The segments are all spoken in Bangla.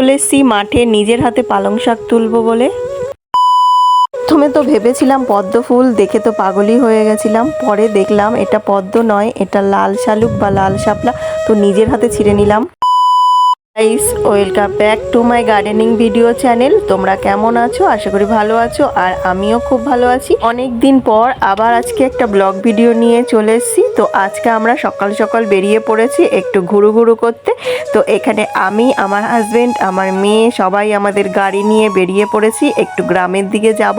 চলে এসছি, মাঠে নিজের হাতে পালং শাক তুলবো বলে। প্রথমে তো ভেবেছিলাম পদ্ম ফুল, দেখে তো পাগলই হয়ে গেছিলাম। পরে দেখলাম এটা পদ্ম নয়, এটা লাল শালুক বা লাল শাপলা, তো নিজের হাতে ছিঁড়ে নিলাম। Guys welcome back to my gardening video channel তোমরা কেমন আছো? আশা করি ভালো আছো, আর আমিও খুব ভালো আছি। অনেক দিন পর আবার আজকে একটা ব্লগ ভিডিও নিয়ে চলে এসেছি। তো আজকে আমরা সকাল সকাল বেরিয়ে পড়েছি একটু ঘুরু ঘুরু করতে। তো এখানে আমি, আমার হাজবেন্ড আমার মেয়ে, সবাই আমাদের গাড়ি নিয়ে বেরিয়ে পড়েছি। একটু গ্রামের দিকে যাব।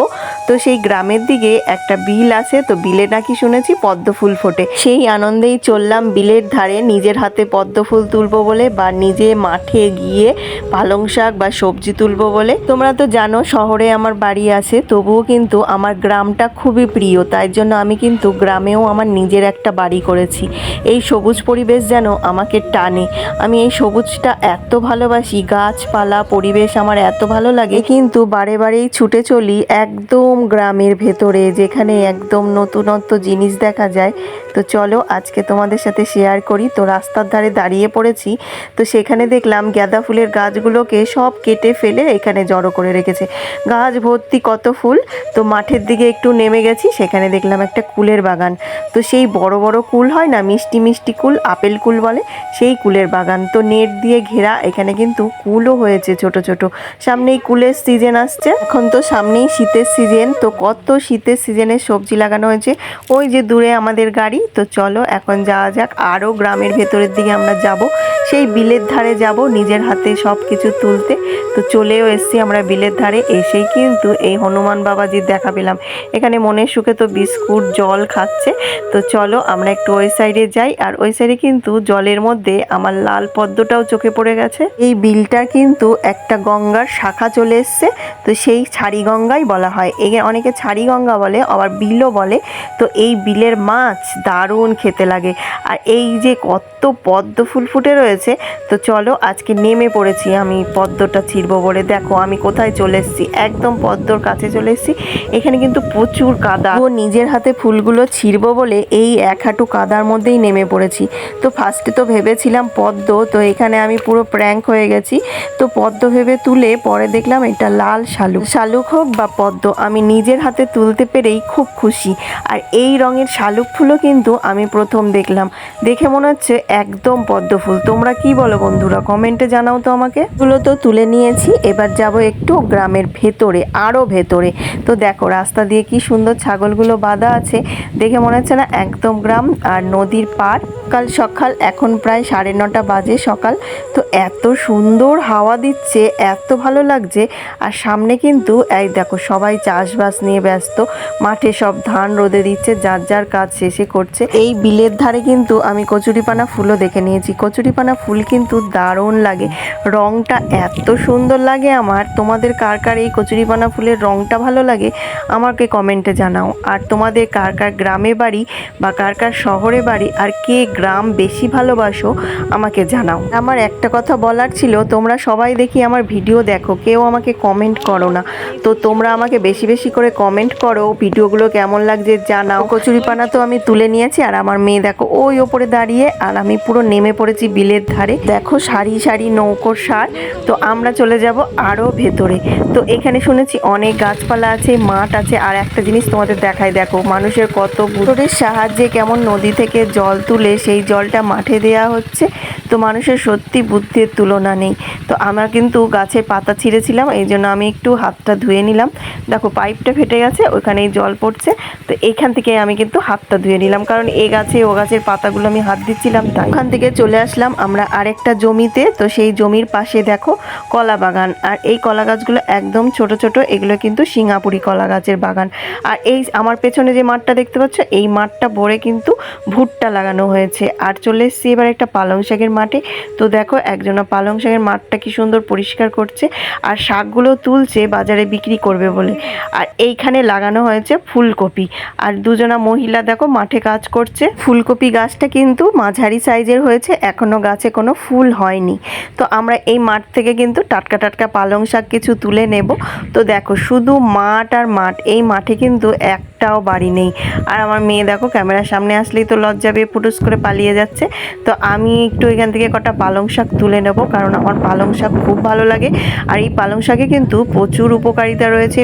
তো সেই গ্রামের দিকে একটা বিল আছে, তো বিলে নাকি শুনেছি পদ্ম ফুল ফোটে। সেই আনন্দেই চললাম বিলের ধারে, নিজের হাতে পদ্ম ফুল তুলবো বলে বা নিজে মাঠে গিয়ে পালং শাক বা সবজি তুলবো বলে। তোমরা তো জানো শহরে আমার বাড়ি আছে, তবুও কিন্তু আমার গ্রামটা খুবই প্রিয়, তাই জন্য আমি কিন্তু গ্রামেও আমার নিজের একটা বাড়ি করেছি। এই সবুজ পরিবেশ যেন আমাকে টানে। আমি এই সবুজটা এত ভালোবাসি, গাছপালা, পরিবেশ আমার এত ভালো লাগে, কিন্তু বারে বারেই ছুটে চলি একদম গ্রামের ভেতরে, যেখানে একদম নতুনত্ব জিনিস দেখা যায়। তো চলো, আজকে তোমাদের সাথে শেয়ার করি। তো রাস্তার ধারে দাঁড়িয়ে পড়েছি। তো সেখানে দেখলাম গাঁদা ফুলের গাছগুলোকে সব কেটে ফেলে এখানে জড়ো করে রেখেছে। গাছ ভর্তি কত ফুল? তো মাঠের দিকে একটু নেমে গেছি, সেখানে দেখলাম একটা কুলের বাগান। তো সেই বড় বড় কুল হয় না, মিষ্টি মিষ্টি কুল, আপেল কুল বলে, সেই কুলের বাগান। তো নেট দিয়ে ঘেরা, এখানে কিন্তু কুলও হয়েছে ছোট ছোট। সামনেই কুলের সিজন আসছে। এখন তো সামনেই শীতের সিজন তো কত শীতের সিজনে সবজি লাগানো হয়েছে। ওই যে দূরে আমাদের গাড়ি, তো চলো এখন যাওয়া যাক। আরও গ্রামের ভেতরের দিকে আমরা যাব। সেই বিলের ধারে যাব নিজের হাতে সব কিছু তুলতে। তো চলেও এসছি আমরা বিলের ধারে। এসেই কিন্তু এই হনুমান বাবাজির দেখা পেলাম। এখানে মনের সুখে তো বিস্কুট, জল খাচ্ছে। তো চলো আমরা একটু ওই সাইডে যাই। আর ওই সাইডে কিন্তু জলের মধ্যে আমার লাল পদ্মটাও চোখে পড়ে গেছে। এই বিলটা কিন্তু একটা গঙ্গার শাখা চলে এসছে। তো সেই ছাড়ি গঙ্গাই বলা হয়। এই অনেকে ছাড়ি গঙ্গা বলে, আবার বিলও বলে। তো এই বিলের মাছ দারুণ খেতে লাগে। আর এই যে কত পদ্ম ফুল ফুটে রয়েছে, তো চলো আজকে নেমে পড়েছি আমি, পদ্মটা ছিঁড়বো বলে। দেখো, আমি কোথায় চলে এসেছি? একদম পদ্মর কাছে চলে এসেছি। এখানে কিন্তু প্রচুর কাদা। ও নিজের হাতে ফুলগুলো ছিঁড়বো বলে এই এক হাঁটু কাদার মধ্যেই নেমে পড়েছি। তো ফার্স্টে তো ভেবেছিলাম পদ্ম, তো এখানে আমি পুরো প্র্যাঙ্ক হয়ে গেছি। তো পদ্ম ভেবে তুলে পরে দেখলাম এটা লাল শালুক। শালুক হোক বা পদ্ম, আমি নিজের হাতে তুলতে পেরেই খুব খুশি। আর এই রঙের শালুক ফুলও কিন্তু আমি প্রথম দেখলাম। দেখে মনে হচ্ছে একদম পদ্ম ফুল। তোমরা কি বলো বন্ধুরা? কমেন্টে জানাও তো আমাকে। ফুলও তো তুলে নিয়েছি। এবার যাব একটু গ্রামের ভেতরে আরও ভেতরে। তো দেখো, রাস্তা দিয়ে কি সুন্দর ছাগলগুলো বাঁধা আছে। দেখে মনে হচ্ছে না একদম গ্রাম আর নদীর পার কাল সকাল, এখন প্রায় সাড়ে নটা বাজে সকাল। তো এত সুন্দর হাওয়া দিচ্ছে, এত ভালো লাগছে। আর সামনে কিন্তু, এই দেখো, সবাই চাষবাস নিয়ে ব্যস্ত। মাঠে সব ধান রোদে দিচ্ছে, যার যার কাজ শেষে করছে। এই বিলের ধারে কিন্তু আমি কচুরিপানা ফুলও দেখে নিয়েছি। কচুরিপানা ফুল কিন্তু দারুণ লাগে। রংটা এত সুন্দর লাগে আমার। তোমাদের কার কার এই কচুরিপানা ফুলের রংটা ভালো লাগে আমাকে কমেন্টে জানাও। আর তোমাদের কার কার গ্রামে বাড়ি বা কার কার শহরে বাড়ি আর কে গ্রাম বেশি ভালোবাসো আমাকে জানাও। আমার একটা কথা বলার ছিল, তোমরা সবাই দেখি আমার ভিডিও দেখো, কেউ আমাকে কমেন্ট করো না। তো তোমরা আমাকে বেশি বেশি করে কমেন্ট করো, ভিডিওগুলো কেমন লাগছে জানাও। কচুরিপানা তো আমি তুলে নিয়েছি, আর আমার মেয়ে দেখো ওই ওপরে দাঁড়িয়ে, আর আমি পুরো নেমে পড়েছি বিলের ধারে। দেখো সারি সারি নৌকোর সার, তো আমরা চলে যাব আরও ভেতরে। তো এখানে শুনেছি অনেক গাছপালা আছে, মাঠ আছে, আর একটা জিনিস তোমাদের দেখায় দেখো মানুষের কত মোটরের সাহায্যে কেমন নদী থেকে জল তুলে সেই জলটা মাঠে দেয়া হচ্ছে। তো মানুষের সত্যি বুদ্ধির তুলনা নেই। তো আমরা কিন্তু গাছের পাতা ছিঁড়েছিলাম এই জন্য আমি একটু হাতটা ধুয়ে নিলাম। দেখো পাইপটা ফেটে গেছে ওখানেই জল পড়ছে। তো এইখান থেকে আমি কিন্তু হাতটা ধুয়ে নিলাম, কারণ এ গাছে, ও গাছের পাতাগুলো আমি হাত দিচ্ছিলাম তাই। ওখান থেকে চলে আসলাম আমরা আরেকটা জমিতে, তো সেই জমির পাশে দেখো কলা বাগান। আর এই কলা গাছগুলো একদম ছোট ছোট, এগুলো কিন্তু সিঙ্গাপুরি কলা গাছের বাগান। আর এই আমার পেছনে যে মাঠটা দেখতে পাচ্ছ, এই মাঠটা ভরে কিন্তু ভুট্টা লাগানো হয়েছে। আর চলে এসেছি এবার একটা পালং শাকের মাঠে। তো দেখো একজনা পালং শাকের মাঠটা কি সুন্দর পরিষ্কার করছে, আর শাকগুলো তুলছে বাজারে বিক্রি করবে বলে। আর এইখানে লাগানো হয়েছে ফুলকপি। আর দুজনা মহিলা দেখো মাঠে কাজ করছে। ফুলকপি গাছটা কিন্তু মাঝারি সাইজের হয়েছে, এখনও গাছে কোনো ফুল হয়নি। তো আমরা এই মাঠ থেকে কিন্তু টাটকা টাটকা পালং শাক কিছু তুলে নেব। তো দেখো শুধু মাঠ আর মাঠ, এই মাঠে কিন্তু একটাও বাড়ি নেই। আর আমার মেয়ে দেখো ক্যামেরার সামনে আসলেই তো লজ্জা পেয়ে ফুটুস করে পালিয়ে যাচ্ছে। তো আমি একটু এখান থেকে কটা পালং শাক তুলে নেব, কারণ আমার পালং শাক খুব ভালো লাগে। আর এই পালং শাকে কিন্তু প্রচুর উপকারিতা রয়েছে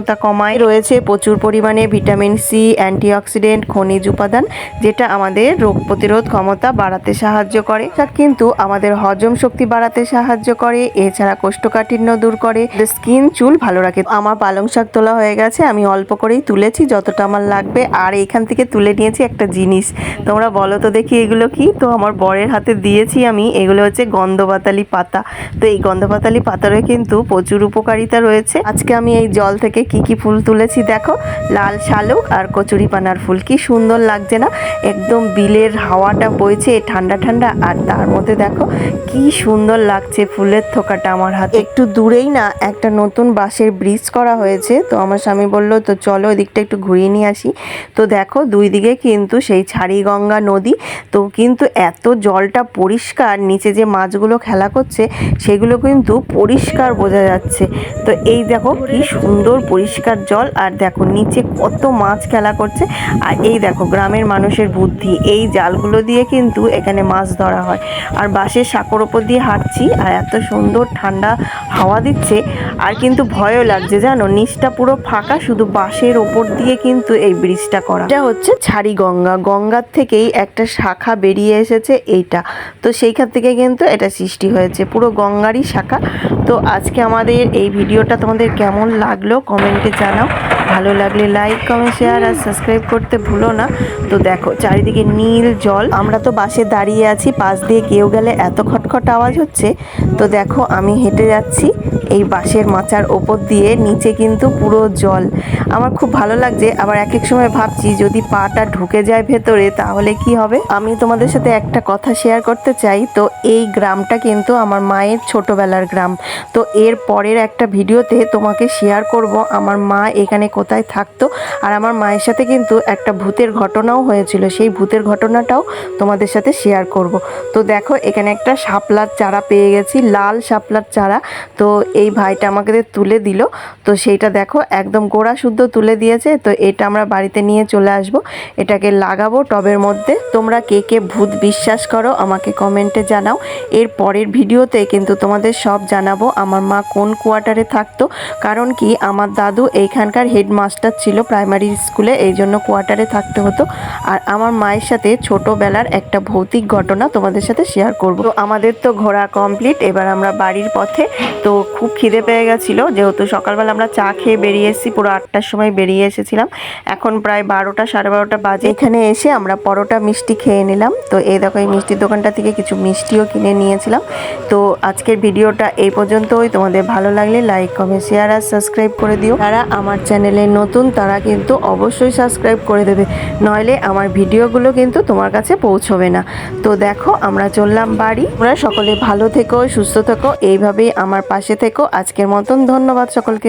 রক্তশূন্যতা কমায় রয়েছে প্রচুর পরিমাণে ভিটামিন সি, অ্যান্টিঅক্সিডেন্ট, খনিজ উপাদান, যেটা আমাদের রোগ প্রতিরোধ ক্ষমতা বাড়াতে সাহায্য করে। কিন্তু আমাদের হজম শক্তি বাড়াতে সাহায্য করে, এছাড়া কোষ্ঠকাঠিন্য দূর করে স্কিন, চুল ভালো রাখে। আমার পালং শাক তোলা হয়ে গেছে, আমি অল্প করেই তুলেছি, যতটা আমার লাগবে, আর এখান থেকে তুলে নিয়েছি একটা জিনিস। তোমরা বলো তো দেখি এগুলো কি? তো আমার বরের হাতে দিয়েছি আমি, এগুলো হচ্ছে গন্ধপাতালি পাতা। তো এই গন্ধপাতালি পাতারও কিন্তু প্রচুর উপকারিতা রয়েছে। আজকে আমি এই জল থেকে কি কি ফুল তুলেছি দেখো। লাল শালুক আর কচুরি পানার ফুল। কি সুন্দর লাগছে না? একদম বিলের হাওয়াটা বইছে ঠান্ডা ঠান্ডা। আর তার মধ্যে দেখো, কি সুন্দর লাগছে ফুলের থোকাটা আমার হাতে। একটু দূরেই না একটা নতুন বাঁশের ব্রিজ করা হয়েছে। তো আমার স্বামী বলল, তো চলো ওদিকটা একটু ঘুরিয়ে নিয়ে আসি। তো দেখো, দুই দিকে কিন্তু সেই ছাড়িগঙ্গা নদী। তো কিন্তু এত জলটা পরিষ্কার, নিচে যে মাছগুলো খেলা করছে, সেগুলো কিন্তু পরিষ্কার বোঝা যাচ্ছে। তো এই দেখো, কি সুন্দর পরিষ্কার জল আর দেখো নিচে কত মাছ খেলা করছে। আর এই দেখো গ্রামের মানুষের বুদ্ধি, এই জালগুলো দিয়ে কিন্তু এখানে মাছ ধরা হয়। আর বাঁশের সাঁকোর ওপর দিয়ে হাঁটছি আর এত সুন্দর ঠান্ডা হাওয়া দিচ্ছে আর কিন্তু ভয়ও লাগছে জানো? নিচটা পুরো ফাঁকা, শুধু বাঁশের ওপর দিয়ে কিন্তু এই ব্রিজটা করা। এটা হচ্ছে ছাড়ি গঙ্গা গঙ্গার থেকেই একটা শাখা বেরিয়ে এসেছে এইটা। তো সেইখান থেকে কিন্তু এটা সৃষ্টি হয়েছে। পুরো গঙ্গারই শাখা। তো আজকে আমাদের এই ভিডিওটা তোমাদের কেমন লাগল? কমেন্টে জানাও। ভালো লাগলে লাইক কমেন্ট শেয়ার আর সাবস্ক্রাইব করতে ভুলো না। তো দেখো, চারিদিকে নীল জল। আমরা তো বাসে দাঁড়িয়ে আছি, পাশ দিয়ে কেউ গেলে এত খটখট আওয়াজ হচ্ছে। তো দেখো, আমি হেঁটে যাচ্ছি। এই বাঁশের মাচার ওপর দিয়ে নিচে কিন্তু পুরো জল। আমার খুব ভালো লাগছে, আবার এক এক সময় ভাবছি যদি পাটা ঢুকে যায় ভেতরে তাহলে কি হবে? আমি তোমাদের সাথে একটা কথা শেয়ার করতে চাই, তো এই গ্রামটা কিন্তু আমার মায়ের ছোটবেলার গ্রাম। তো এর পরের একটা ভিডিওতে তোমাকে শেয়ার করব আমার মা এখানে কোথায় থাকতো, আর আমার মায়ের সাথে কিন্তু একটা ভূতের ঘটনাও হয়েছিল। সেই ভূতের ঘটনাটাও তোমাদের সাথে শেয়ার করব। তো দেখো, এখানে একটা শাপলার চারা পেয়ে গেছি, লাল শাপলার চারা। তো এই ভাইটা আমাকে তুলে দিল। তো সেইটা দেখো, একদম গোড়া শুদ্ধ তুলে দিয়েছে। তো এটা আমরা বাড়িতে নিয়ে চলে আসব। এটাকে লাগাবো টবের মধ্যে। তোমরা কে কে ভূত বিশ্বাস করো আমাকে কমেন্টে জানাও। এর পরের ভিডিওতে কিন্তু তোমাদের সব জানাব আমার মা কোন কোয়ার্টারে থাকতো। কারণ কি, আমার দাদু এইখানকার হেডমাস্টার ছিল প্রাইমারি স্কুলে, এই জন্য কোয়ার্টারে থাকতে হতো। আর আমার মায়ের সাথে ছোটোবেলার একটা ভৌতিক ঘটনা তোমাদের সাথে শেয়ার করব। তো আমাদের তো ঘোরা কমপ্লিট, এবার আমরা বাড়ির পথে। তো খুব খিদে পেয়ে গেছিল। যেহেতু সকালবেলা আমরা চা খেয়ে বেরিয়ে এসেছি, পুরো আটটার সময় বেরিয়ে এসেছিলাম। এখন প্রায় বারোটা, সাড়ে বারোটা বাজে। এখানে এসে আমরা পরোটা, মিষ্টি খেয়ে নিলাম। তো এই দেখো এই মিষ্টির দোকানটা থেকে কিছু মিষ্টিও কিনে নিয়েছিলাম। তো আজকের ভিডিওটা এই পর্যন্তই। তোমাদের ভালো লাগলে লাইক কমেন্ট শেয়ার আর সাবস্ক্রাইব করে দিও। যারা আমার চ্যানেলে নতুন, তারা কিন্তু অবশ্যই সাবস্ক্রাইব করে দেবে। নইলে আমার ভিডিওগুলো কিন্তু তোমার কাছে পৌঁছবে না। তো দেখো, আমরা চললাম বাড়ি। তোমরা সকলে ভালো থেকো, সুস্থ থেকো। এইভাবেই আমার পাশে থেকো। আজকের মতন ধন্যবাদ সকলকে।